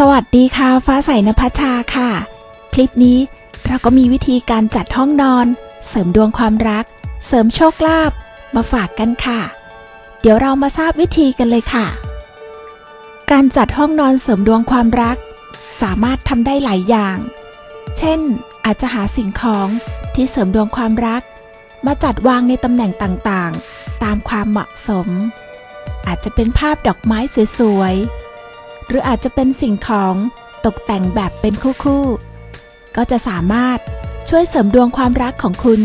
สวัสดีค่ะ ฟ้าใสนภัชชาค่ะ คลิปนี้เราก็มีวิธีการจัดห้องนอน เสริมดวงความรัก เสริมโชคลาภมาฝากกันค่ะ เดี๋ยวเรามาทราบวิธีกันเลยค่ะ การจัดห้องนอนเสริมดวงความรัก สามารถทำได้หลายอย่าง เช่น อาจจะหาสิ่งของที่เสริมดวงความรัก มาจัดวางในตำแหน่งต่างๆ ตามความเหมาะสม อาจจะเป็นภาพดอกไม้สวยๆ หรืออาจจะเป็นสิ่งของตกแต่งแบบเป็นคู่ๆ ก็จะสามารถช่วยเสริมดวงความรักของคุณ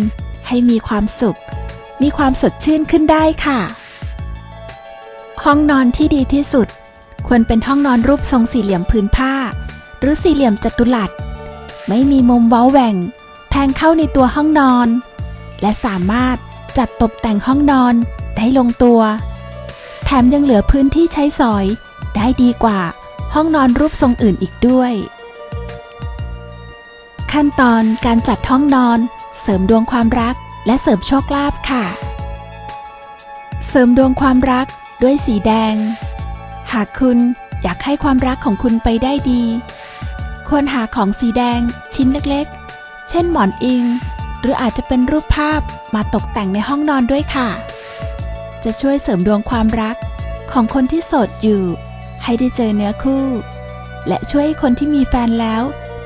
ให้มีความสุข มีความสดชื่นขึ้นได้ค่ะ ห้องนอนที่ดีที่สุด ควรเป็นห้องนอนรูปทรงสี่เหลี่ยมพื้นผ้า หรือสี่เหลี่ยมจัตุรัส ไม่มีมุมเว้าแหว่งแทงเข้าในตัวห้องนอน และสามารถจัดตกแต่งห้องนอนได้ลงตัว แถมยังเหลือพื้นที่ใช้สอย ได้ดีกว่า ห้องนอนรูปทรงอื่นอีกด้วย ขั้นตอนการจัดห้องนอน เสริมดวงความรัก และเสริมโชคลาภค่ะ เสริมดวงความรักด้วยสีแดง หากคุณอยากให้ความรักของคุณไปได้ดี ควรหาของสีแดงชิ้นเล็กๆ เช่นหมอนอิง หรืออาจจะเป็นรูปภาพมาตกแต่งในห้องนอนด้วยค่ะ จะช่วยเสริมดวงความรักของคนที่โสดอยู่ ให้ได้เจอเนื้อคู่ และช่วยให้คนที่มีแฟนแล้ว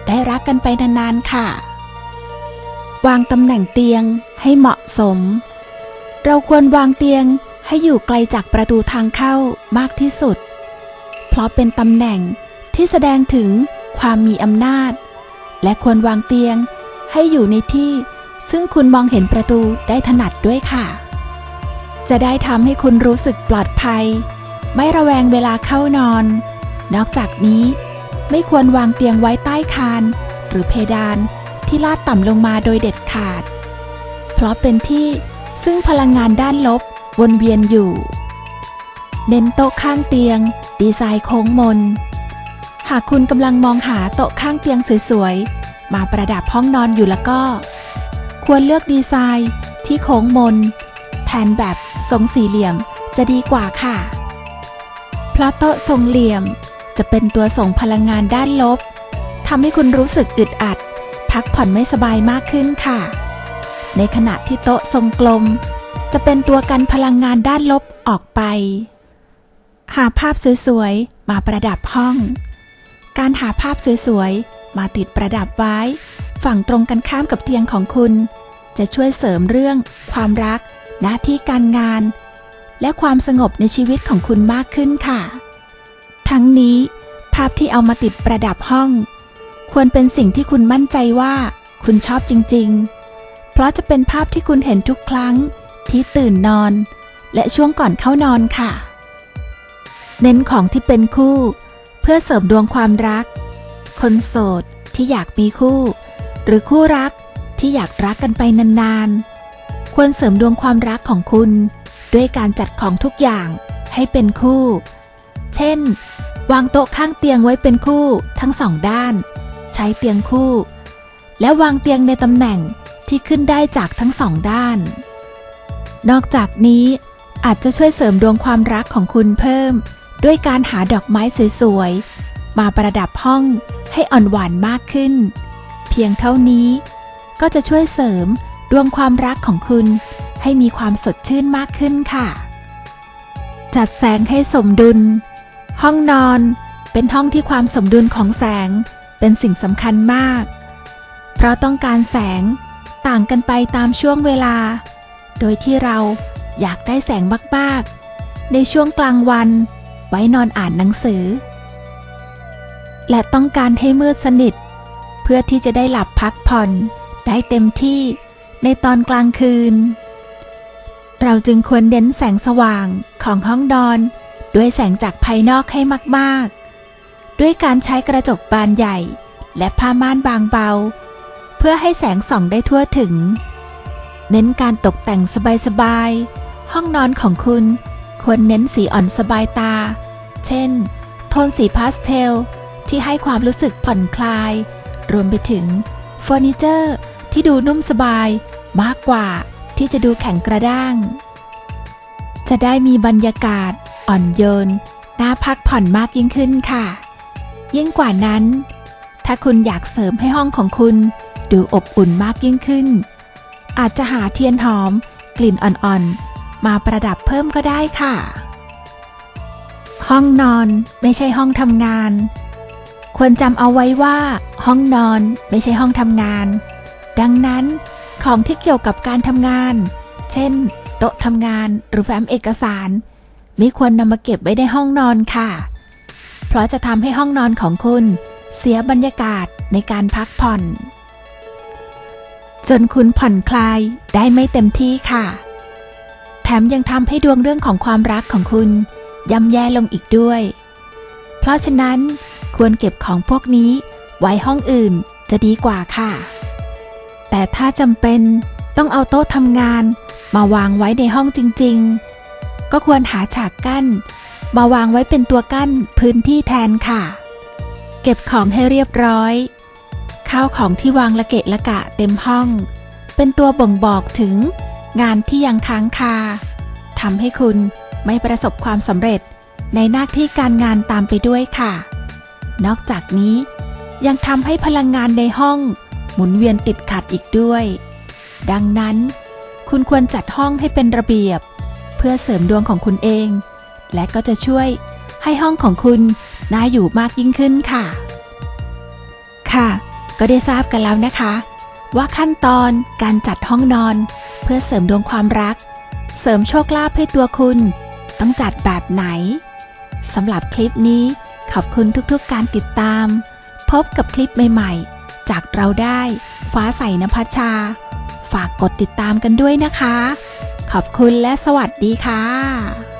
ได้รักกันไปนานๆค่ะ วางตำแหน่งเตียงให้เหมาะสม เราควรวางเตียงให้อยู่ไกลจากประตูทางเข้ามากที่สุด เพราะเป็นตำแหน่งที่แสดงถึงความมีอำนาจ และควรวางเตียงให้อยู่ในที่ซึ่งคุณมองเห็นประตูได้ถนัดด้วยค่ะ จะได้ทำให้คุณรู้สึกปลอดภัย ไม่ระแวงเวลาเข้านอน นอกจากนี้ ไม่ควรวางเตียงไว้ใต้คาน หรือเพดานที่ลาดต่ำลงมาโดยเด็ดขาด เพราะเป็นที่ซึ่งพลังงานด้านลบวนเวียนอยู่ เน้นโต๊ะข้างเตียง ดีไซน์โค้งมน หากคุณกำลังมองหาโต๊ะข้างเตียงสวยๆ มาประดับห้องนอนอยู่แล้วก็ ควรเลือกดีไซน์ที่โค้งมน แทนแบบทรงสี่เหลี่ยมจะดีกว่าค่ะ เพราะโต๊ะทรงเหลี่ยม จะเป็นตัวส่งพลังงานด้านลบทำให้คุณรู้สึกอึดอัด พักผ่อนไม่สบายมากขึ้นค่ะ ในขณะที่โต๊ะทรงกลม จะเป็นตัวกันพลังงานด้านลบออกไป หาภาพสวยๆ มาประดับห้อง การหาภาพสวยๆ มาติดประดับไว้ ฝั่งตรงกันข้ามกับเตียงของคุณ จะช่วยเสริมเรื่อง ความรัก หน้าที่การงาน และความสงบในชีวิตของคุณมากขึ้นค่ะ ทั้งนี้ ภาพที่เอามาติดประดับห้อง ควรเป็นสิ่งที่คุณมั่นใจว่า คุณชอบจริง ๆ เพราะจะเป็นภาพที่คุณเห็นทุกครั้งที่ตื่นนอน และช่วงก่อนเข้านอนค่ะ เน้นของที่เป็นคู่ เพื่อเสริมดวงความรัก คนโสดที่อยากมีคู่ หรือคู่รักที่อยากรักกันไปนานๆ ควรเสริมดวงความรักของคุณ ด้วยการจัดของทุกอย่างให้เป็นคู่ เช่น วางโต๊ะข้างเตียงไว้เป็นคู่ทั้งสองด้าน ใช้เตียงคู่ และวางเตียงในตำแหน่งที่ขึ้นได้จากทั้งสองด้าน นอกจากนี้อาจจะช่วยเสริมดวงความรักของคุณเพิ่ม ด้วยการหาดอกไม้สวยๆ มาประดับห้องให้อ่อนหวานมากขึ้น เพียงเท่านี้ก็จะช่วยเสริมดวงความรักของคุณ ให้มีความสดชื่นมากขึ้นค่ะ จัดแสงให้สมดุล ห้องนอนเป็นห้องที่ความสมดุลของแสงเป็นสิ่งสำคัญมาก เพราะต้องการแสงต่างกันไปตามช่วงเวลา โดยที่เราอยากได้แสงมากๆ ในช่วงกลางวันไว้นอนอ่านหนังสือ และต้องการให้มืดสนิท เพื่อที่จะได้หลับพักผ่อนได้เต็มที่ในตอนกลางคืน เราจึงควรเน้นแสงสว่างของห้องนอน ด้วยแสงจากภายนอกให้มากๆ ด้วยการใช้กระจกบานใหญ่ และผ้าม่านบางเบา เพื่อให้แสงส่องได้ทั่วถึง เน้นการตกแต่งสบายๆ ห้องนอนของคุณควรเน้นสีอ่อนสบายตา เช่น โทนสีพาสเทลที่ให้ความรู้สึกผ่อนคลาย รวมไปถึงเฟอร์นิเจอร์ที่ดูนุ่มสบายมากกว่า ที่จะดูแข็งกระด้าง จะได้มีบรรยากาศ อ่อนโยนน่าพักผ่อนมากยิ่งขึ้นค่ะ ยิ่งกว่านั้น ถ้าคุณอยากเสริมให้ห้องของคุณดูอบอุ่นมากยิ่งขึ้น อาจจะหาเทียนหอม กลิ่นอ่อนๆ มาประดับเพิ่มก็ได้ค่ะ ห้องนอนไม่ใช่ห้องทำงาน ควรจำเอาไว้ว่า ห้องนอนไม่ใช่ห้องทำงาน ดังนั้น ของที่เกี่ยวกับการทำงาน เช่น โต๊ะทำงานหรือแฟ้มเอกสาร ไม่ควรนำมาเก็บไว้ในห้องนอนค่ะ เพราะจะทำให้ห้องนอนของคุณ เสียบรรยากาศในการพักผ่อน จนคุณผ่อนคลายได้ไม่เต็มที่ค่ะ แถมยังทำให้ดวงเรื่องของความรักของคุณย่ำแย่ลงอีกด้วย เพราะฉะนั้นควรเก็บของพวกนี้ไว้ห้องอื่นจะดีกว่าค่ะ แต่ถ้าจำเป็นต้องเอาโต๊ะทำงานมาวางไว้ในห้องจริง ๆ ก็ควรหาฉากกั้น มาวางไว้เป็นตัวกั้นพื้นที่แทนค่ะ เก็บของให้เรียบร้อย ข้าวของที่วางละเกะละกะเต็มห้อง เป็นตัวบ่งบอกถึงงานที่ยังค้างคาทำให้คุณไม่ประสบความสำเร็จในหน้าที่การงานตามไปด้วยค่ะ นอกจากนี้ยังทำให้พลังงานในห้อง หมุนเวียนติดขัดอีกด้วย ดังนั้น คุณควรจัดห้องให้เป็นระเบียบ เพื่อเสริมดวงของคุณเอง และก็จะช่วยให้ห้องของคุณน่าอยู่มากยิ่งขึ้นค่ะ ค่ะ ก็ได้ทราบกันแล้วนะคะ ว่าขั้นตอนการจัดห้องนอน เพื่อเสริมดวงความรัก เสริมโชคลาภให้ตัวคุณ ต้องจัดแบบไหนสำหรับคลิปนี้ขอบคุณทุกๆการติดตาม พบกับคลิปใหม่ ๆ จากเราได้ ฟ้าใสนภัชชา ฝากกดติดตามกันด้วยนะคะ ขอบคุณและสวัสดีค่ะ